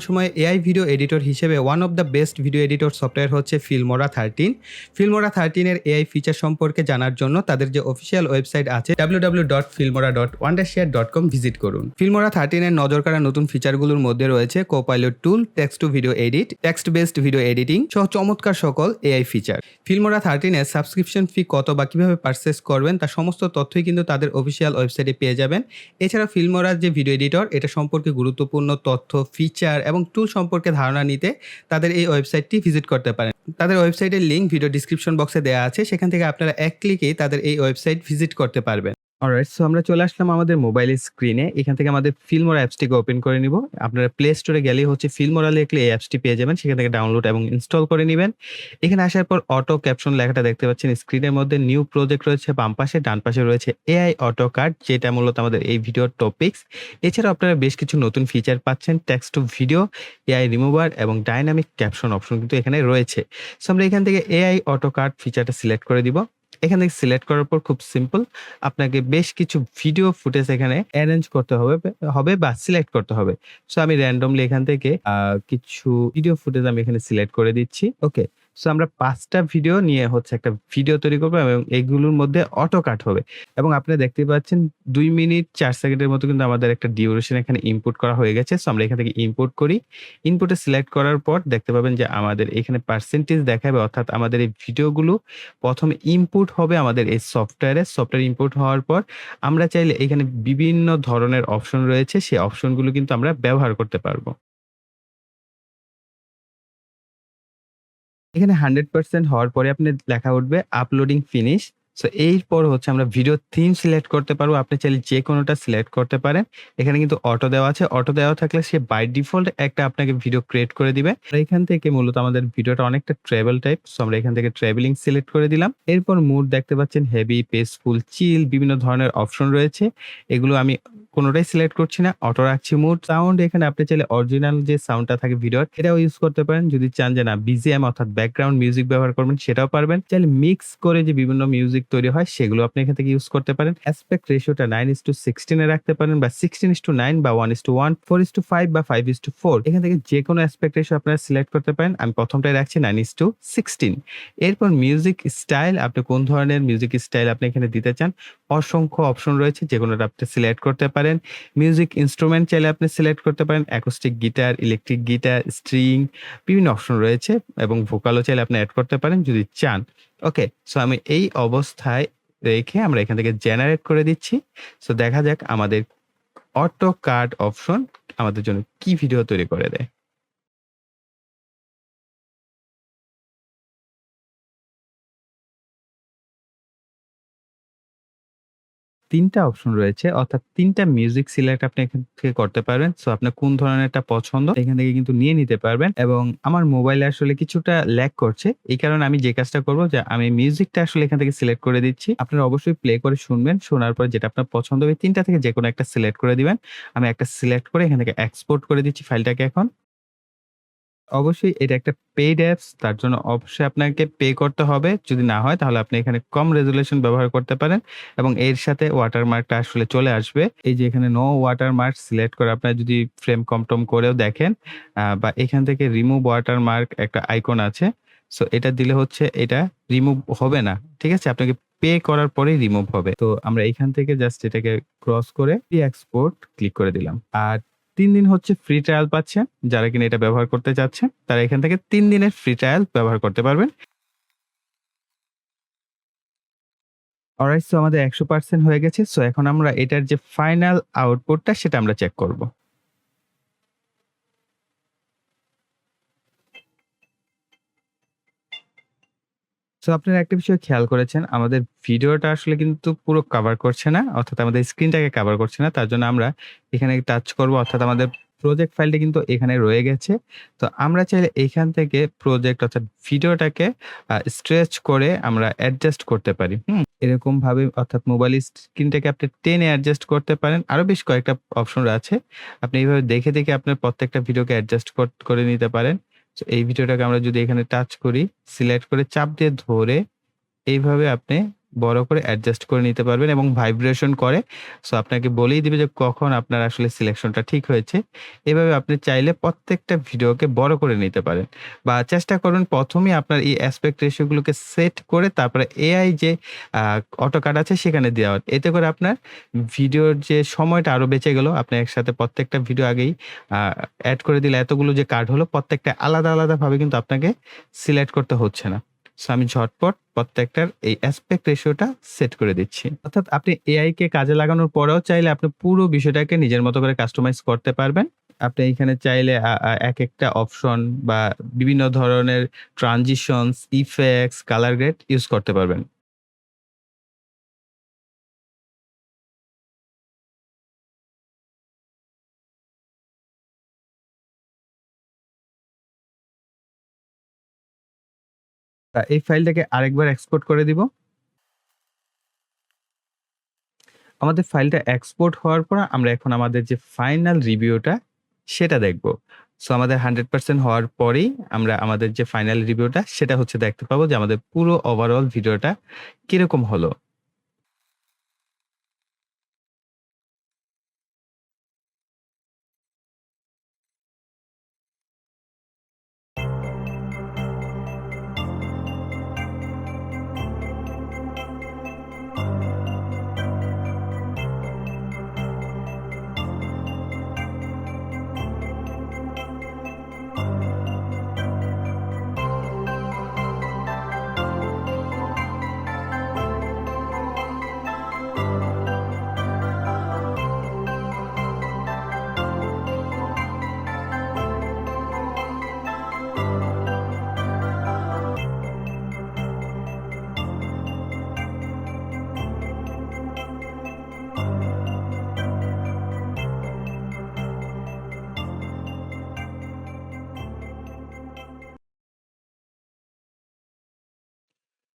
সময় AI video editor হিসেবে one of the best video editor software হচ্ছে Filmora thirteen Filmora থার্টিনের AI feature সম্পর্কে জানার জন্য তাদের যে অফিসিয়াল ওয়েবসাইট আছে W dot dot dot com visit করুন ফিল্মোরা থার্টিনের নজর কাড়া নতুন ফিচারগুলোর মধ্যে রয়েছে copilot tool text to video edit text based video editing সহ চমৎকার সকল এআই ফিচার ফিল্মোরা থার্টিনের সাবস্ক্রিপশন ফি কত বা কীভাবে পারচেস করবেন তার সমস্ত তথ্যই কিন্তু তাদের অফিসিয়াল ওয়েবসাইটে পেয়ে যাবেন। এছাড়া ফিল্মোরার যে ভিডিও এডিটর এটা সম্পর্কে গুরুত্বপূর্ণ তথ্য ফিচার এবং টুল সম্পর্কে ধারণা নিতে তাদের এই ওয়েবসাইটটি ভিজিট করতে পারেন। তাদের ওয়েবসাইটের লিঙ্ক ভিডিও ডিসক্রিপশন বক্সে দেওয়া আছে। সেখান থেকে আপনারা এক ক্লিকেই তাদের এই ওয়েবসাইট ভিজিট করতে পারবেন। অলরাইট সো আমরা চলে আসলাম আমাদের মোবাইল স্ক্রিনে এখান থেকে আমাদের ফিল্মোরা অ্যাপসটিকে ওপেন করে নিব। আপনারা প্লে স্টোরে গেলেই হচ্ছে ফিল্মোরা লিখলে এই অ্যাপসটি পেয়ে যাবেন। সেখান থেকে ডাউনলোড এবং ইনস্টল করে নেবেন। এখানে আসার পর অটো ক্যাপশন লেখাটা দেখতে পাচ্ছেন। স্ক্রিনের মধ্যে নিউ প্রজেক্ট রয়েছে, বাম পাশে, ডান পাশে রয়েছে এআই অটো কার্ড যেটা মূলত আমাদের এই ভিডিওর টপিক্স এছাড়াও আপনারা বেশ কিছু নতুন ফিচার পাচ্ছেন text to video AI remover এবং ডাইনামিক ক্যাপশন অপশন কিন্তু এখানে রয়েছে। সো আমরা এখান থেকে এআই অটো কার্ড ফিচারটা সিলেক্ট করে দিব। এখান সিলেক্ট করার পর খুব সিম্পল আপনাকে বেশ কিছু ভিডিও ফুটেজ এখানে অ্যারেঞ্জ করতে হবে হবে বা সিলেক্ট করতে হবে। সো আমি র্যান্ডমলি এখান থেকে কিছু ভিডিও ফুটেজ আমি এখানে সিলেক্ট করে দিচ্ছি। ওকে সো আমরা পাঁচটা ভিডিও নিয়ে হচ্ছে একটা ভিডিও তৈরি করব এবং এইগুলোর মধ্যে অটো কাট হবে। এবং আপনি দেখতে পাচ্ছেন দুই মিনিট চার সেকেন্ডের মতো কিন্তু আমাদের একটা ডিউরেশন এখানে ইনপুট করা হয়ে গেছে। সো আমরা এখান থেকে ইনপুট করি। ইনপুটে সিলেক্ট করার পর দেখতে পাবেন যে আমাদের এখানে পার্সেন্টেজ দেখাবে, অর্থাৎ আমাদের এই ভিডিওগুলো প্রথম ইনপুট হবে আমাদের এই সফটওয়্যারে সফটওয়্যার ইনপুট হওয়ার পর আমরা চাইলে এখানে বিভিন্ন ধরনের অপশন রয়েছে। সেই অপশনগুলো কিন্তু আমরা ব্যবহার করতে পারব। এখানে হান্ড্রেড পার্সেন্ট হওয়ার পরে আপনি লেখা উঠবে আপলোডিং ফিনিশ সো এরপর হচ্ছে আমরা ভিডিও থিম সিলেক্ট করতে পারব। আপনি চাইলে যে কোনোটা সিলেক্ট করতে পারেন। এখানে কিন্তু অটো দেওয়া আছে। অটো দেওয়া থাকলে সে বাই ডিফল্ট একটা আপনাকে ভিডিও ক্রিয়েট করে দিবে। এখান থেকে মূলত আমাদের ভিডিওটা অনেকটা ট্রাভেল টাইপ সো আমরা এখান থেকে ট্রাভেলিং সিলেক্ট করে দিলাম। এরপর মুড দেখতে পাচ্ছেন হেভি পেসফুল চিল বিভিন্ন ধরনের অপশন রয়েছে। এগুলো আমি কোনোটাই সিলেক্ট করছি না অটো রাখছি। মুড সাউন্ড এখানে আপনি চাইলে অরিজিনাল যে সাউন্ডটা থাকে ভিডিওর এটাও ইউজ করতে পারেন। যদি চান যে না বিজিএম অর্থাৎ ব্যাকগ্রাউন্ড মিউজিক ব্যবহার করবেন, সেটাও পারবেন। চাইলে মিক্স করে যে বিভিন্ন মিউজিক তৈরি হয়, সেগুলো আপনি এখান থেকে ইউজ করতে পারেন। অ্যাসপেক্ট রেশিওটা নাইন ইস টু সিক্সটিনে রাখতে পারেন বা সিক্সটিন ইস টু নাইন বা one is to one four is to five বা ফাইভ ইস টু ফোর এখান থেকে যে কোনো অ্যাসপেক্ট রেশিও আপনারা সিলেক্ট করতে পারেন। আমি প্রথমটাই রাখছি নাইন ইস টু সিক্সটিন এরপর মিউজিক স্টাইল আপনি কোন ধরনের মিউজিক স্টাইল আপনি এখানে দিতে চান, অসংখ্য অপশন রয়েছে যেগুলোটা আপনি সিলেক্ট করতে পারেন। মিউজিক ইনস্ট্রুমেন্ট চাইলে আপনি সিলেক্ট করতে পারেন। Acoustic guitar electric guitar string বিভিন্ন অপশন রয়েছে এবং ভোকালও চাইলে আপনি অ্যাড করতে পারেন যদি চান। ওকে সো আমি এই অবস্থায় রেখে আমরা এখান থেকে জেনারেট করে দিচ্ছি। সো দেখা যাক আমাদের অটো কার্ড অপশন আমাদের জন্য কি ভিডিও তৈরি করে দেয়। তিনটা অপশন রয়েছে, অর্থাৎ তিনটা মিউজিক সিলেক্ট আপনি এখান থেকে করতে পারবেন। সো আপনার কোন ধরনেরটা পছন্দ, এখান থেকে কিন্তু নিয়ে নিতে পারবেন। এবং আমার মোবাইলে আসলে কিছুটা ল্যাগ করছে, এই কারণে আমি যে কাজটা করব যে, আমি মিউজিকটা আসলে এখান থেকে সিলেক্ট করে দিচ্ছি। আপনারা অবশ্যই প্লে করে শুনবেন, শোনার পর যেটা আপনার পছন্দ হবে, তিনটা থেকে যে কোনো একটা সিলেক্ট করে দিবেন। আমি একটা সিলেক্ট করে এখান থেকে এক্সপোর্ট করে দিচ্ছি ফাইলটাকে এখন। অবশ্যই এটা একটা পেইড অ্যাপস তার জন্য অবশ্যই আপনাকে পে করতে হবে। যদি না হয়, তাহলে আপনি এখানে কম রেজুলেশন ব্যবহার করতে পারেন এবং এর সাথে ওয়াটারমার্কটা আসলে চলে আসবে। এই যে এখানে নো ওয়াটারমার্ক সিলেক্ট করে আপনার যদি ফ্রেম কমটম করেও দেখেন বা এখান থেকে রিমুভ ওয়াটারমার্ক একটা আইকন আছে সো এটা দিলে হচ্ছে এটা রিমুভ হবে না। ঠিক আছে? আপনাকে পে করার পরেই রিমুভ হবে। তো আমরা এখান থেকে জাস্ট এটাকে ক্রস করে এক্সপোর্ট ক্লিক করে দিলাম। আর তিন দিন হচ্ছে ফ্রি ট্রায়াল পাচ্ছেন। যারা কিনা এটা ব্যবহার করতে চাচ্ছে তারা এখান থেকে তিন দিনের ফ্রি ট্রায়াল ব্যবহার করতে পারবেন। অলরাইট আমাদের একশো পার্সেন্ট হয়ে গেছে। সো এখন আমরা এটার যে ফাইনাল আউটপুটটা সেটা আমরা চেক করব। সো আপনারা একটা বিষয় খেয়াল করেছেন, আমাদের ভিডিওটা আসলে কিন্তু পুরো কভার করছে না, অর্থাৎ আমাদের স্ক্রিনটাকে কভার করছে না, তার জন্য আমরা এখানে টাচ করব, অর্থাৎ আমাদের প্রজেক্ট ফাইলটা কিন্তু এখানে রয়ে গেছে। তো আমরা চাইলে এখান থেকে প্রজেক্ট অর্থাৎ ভিডিওটাকে স্ট্রেচ করে আমরা অ্যাডজাস্ট করতে পারি, হুম? এরকম ভাবে অর্থাৎ মোবাইল স্ক্রিনটাকে আপনি টেনে অ্যাডজাস্ট করতে পারেন। আরও বেশ কয়েকটা অপশন আছে আপনি এইভাবে দেখে দেখে আপনার প্রত্যেকটা ভিডিওকে অ্যাডজাস্ট করে নিতে পারেন। এই ভিডিওটাকে আমরা যদি এখানে টাচ করি সিলেক্ট করে চাপ দিয়ে ধরে এইভাবে আপনি বড় করে অ্যাডজাস্ট করে নিতে পারবেন এবং ভাইব্রেশন করে। সো আপনাকে বলেই দিবে যে কখন আপনার আসলে সিলেকশনটা ঠিক হয়েছে। এভাবে আপনি চাইলে প্রত্যেকটা ভিডিওকে বড় করে নিতে পারেন। বা চেষ্টা করুন ১ম এই আপনার এই অ্যাসপেক্ট রেশিও গুলোকে সেট করে তারপরে এআই যে আ অটোকাট আছে সেখানে দেওয়ার। এতে করে আপনার ভিডিওর যে সময়টা আরও বেঁচে গেল। আপনি একসাথে প্রত্যেকটা ভিডিও আগেই এড করে দিলে এতগুলো যে কার্ড হলো প্রত্যেকটা আলাদা, আলাদাভাবে কিন্তু আপনাকে সিলেক্ট করতে হচ্ছে না। সো আমি ঝটপট প্রত্যেকটার এই অ্যাসপেক্ট রেশিওটা সেট করে দিচ্ছি। অর্থাৎ আপনি এআই কে কাজে লাগানোর পরেও চাইলে আপনি পুরো বিষয়টাকে নিজের মতো করে কাস্টমাইজ করতে পারবেন। আপনি এখানে চাইলে এক একটা অপশন বা বিভিন্ন ধরনের transitions, effects, colour grade use করতে পারবেন। আ এই ফাইলটাকে আরেকবার এক্সপোর্ট করে দিব। আমাদের ফাইলটা এক্সপোর্ট হওয়ার পর আমরা এখন আমাদের যে ফাইনাল রিভিউটা সেটা দেখব। সো আমাদের 100% হওয়ার পরেই আমরা আমাদের যে ফাইনাল রিভিউটা সেটা হচ্ছে দেখতে পাবো যে আমাদের পুরো ওভারঅল ভিডিওটা কীরকম হলো।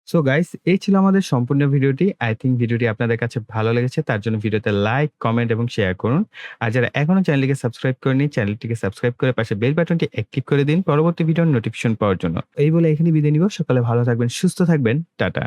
সো গাইস এই ছিল আমাদের সম্পূর্ণ ভিডিওটি। আই থিঙ্ক ভিডিওটি আপনাদের কাছে ভালো লেগেছে। তার জন্য ভিডিওতে লাইক, কমেন্ট এবং শেয়ার করুন। আর যারা এখনও চ্যানেলটিকে সাবস্ক্রাইব করেনি, চ্যানেলটিকে সাবস্ক্রাইব করে পাশে বেল বাটনটি অ্যাক্টিভ করে দিন পরবর্তী ভিডিওর নোটিফিকেশন পাওয়ার জন্য। এই বলে এখানে বিদায় নিব। সকালে ভালো থাকবেন, সুস্থ থাকবেন। টাটা।